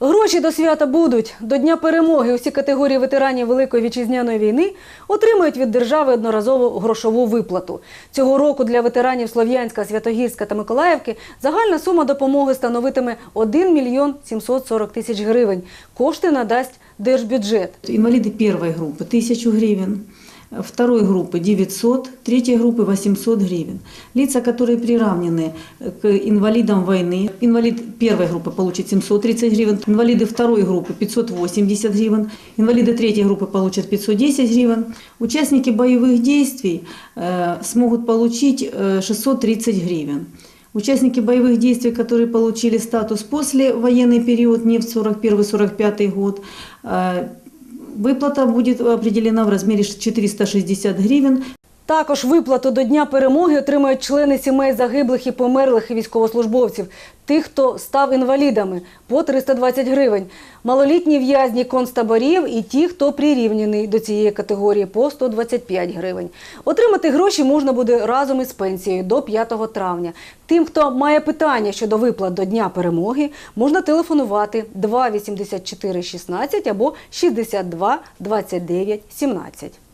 Гроші до свята будуть. До Дня перемоги усі категорії ветеранів Великої вітчизняної війни отримають від держави одноразову грошову виплату. Цього року для ветеранів Слов'янська, Святогірська та Миколаївки загальна сума допомоги становитиме 1 мільйон 740 тисяч гривень. Кошти надасть держбюджет. Инвалиды первой группы 1000 гривен, второй группы 900, третьей группы 800 гривен. Лица, которые приравнены к инвалидам войны, инвалид первой группы получит 730 гривен, инвалиды второй группы 580 гривен, инвалиды третьей группы получат 510 гривен. Участники боевых действий э, смогут получить э, 630 гривен. Участники боевых действий, которые получили статус после военный период, не в 41-45 год, э, выплата будет определена в размере 460 гривен. Також виплату до Дня перемоги отримають члени сімей загиблих і померлих військовослужбовців, тих, хто став інвалідами по 320 гривень, малолітні в'язні концтаборів і ті, хто прирівняний до цієї категорії по 125 гривень. Отримати гроші можна буде разом із пенсією до 5 травня. Тим, хто має питання щодо виплат до Дня перемоги, можна телефонувати 2 84 16 або 62 29 17.